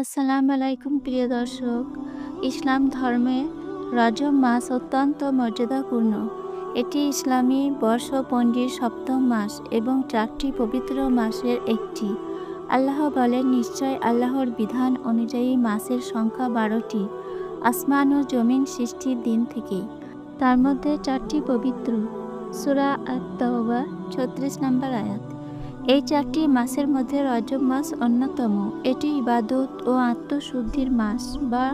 আসসালামু আলাইকুম, প্রিয় দর্শক। ইসলাম ধর্মে রজব মাস অত্যন্ত মর্যাদাপূর্ণ। এটি ইসলামী বর্ষপঞ্জির সপ্তম মাস এবং চারটি পবিত্র মাসের একটি। আল্লাহ বলেন, নিশ্চয় আল্লাহর বিধান অনুযায়ী মাসের সংখ্যা বারোটি, আসমান ও জমিন সৃষ্টির দিন থেকেই তার মধ্যে চারটি পবিত্র। সুরা আত তওবা ছত্রিশ নম্বর আয়াত। এই চারটি মাসের মধ্যে রজব মাস অন্যতম। এটি ইবাদত ও আত্মশুদ্ধির মাস বা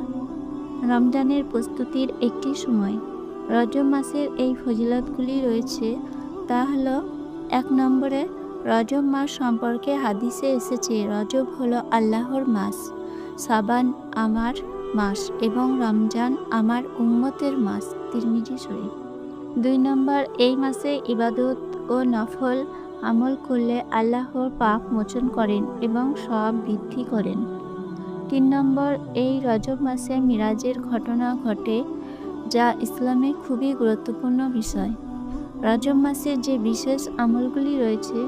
রমজানের প্রস্তুতির একটি সময়। রজব মাসের এই ফজিলতগুলি রয়েছে, তা হল এক নম্বরে, রজব মাস সম্পর্কে হাদিসে এসেছে, রজব হলো আল্লাহর মাস, সাবান আমার মাস এবং রমজান আমার উম্মতের মাস। তিরমিজি শরীফ। দুই নম্বর, এই মাসে ইবাদত ও নফল আমল করলে আল্লাহর পাপ মোচন করেন এবং সব বৃদ্ধি করেন। তিন নম্বর, এই রজব মাসে মিরাজের ঘটনা ঘটে যা ইসলামে খুবই গুরুত্বপূর্ণ বিষয়। রজব মাসে যে বিশেষ আমলগুলি রয়েছে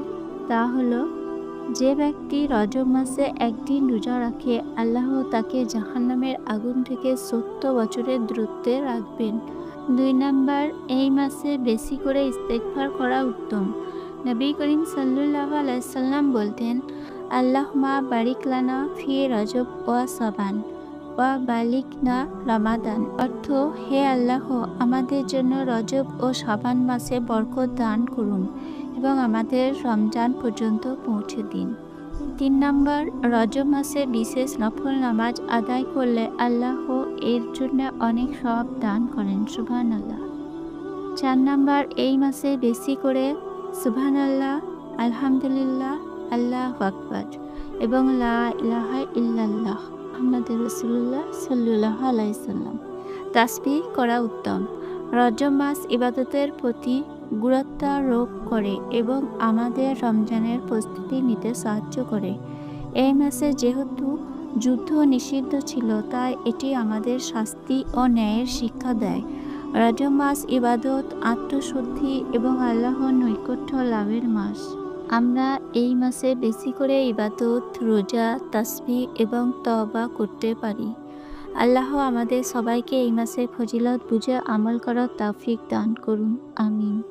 তা হলো, যে ব্যক্তি রজব মাসে একদিন রোজা রাখে, আল্লাহ তাকে জাহান্নামের আগুন থেকে সত্তর বছরের দূরত্বে রাখবেন। দুই নাম্বার, এই মাসে বেশি করে ইস্তেকফার করা উত্তম। নবী করিম আলাইসাল্লাম বলতেন আল্লাহ মা বারিকলানা ফি রজব ওয়া সবান ওয়া বালিক না রমাদান। অর্থ, হে আল্লাহ, আমাদের জন্য রজব ও সবান মাসে বরকত দান করুন এবং আমাদের রমজান পর্যন্ত পৌঁছে দিন। তিন নম্বর, রজব মাসে বিশেষ নফল নামাজ আদায় করলে আল্লাহ এর জন্য অনেক সব দান করেন সুবহান আল্লাহ চার নম্বর, এই মাসে বেশি করে সুবহান আল্লাহ আলহামদুলিল্লাহ, আল্লাহ আকবর, এবং লা ইলাহা ইল্লাল্লাহ মোহাম্মদ রসুল্লাহ সাল্লাহ আলাইসাল্লাম তাসবিহ করা উত্তম। রজব মাস ইবাদতের প্রতি গুরুত্বারোপ করে এবং আমাদের রমজানের প্রস্তুতি নিতে সাহায্য করে। এই মাসে যেহেতু যুদ্ধ নিষিদ্ধ ছিল, তাই এটি আমাদের শাস্তি ও ন্যায়ের শিক্ষা দেয়। রজব মাস ইবাদত, আত্মশুদ্ধি এবং আল্লাহর নৈকট্য লাভের মাস। আমরা এই মাসে বেশি করে ইবাদত, রোজা, তাসবি এবং তবা করতে পারি। আল্লাহ আমাদের সবাইকে এই মাসে ফজিলত বুঝে আমল করার তাফিক দান করুন। আমিন।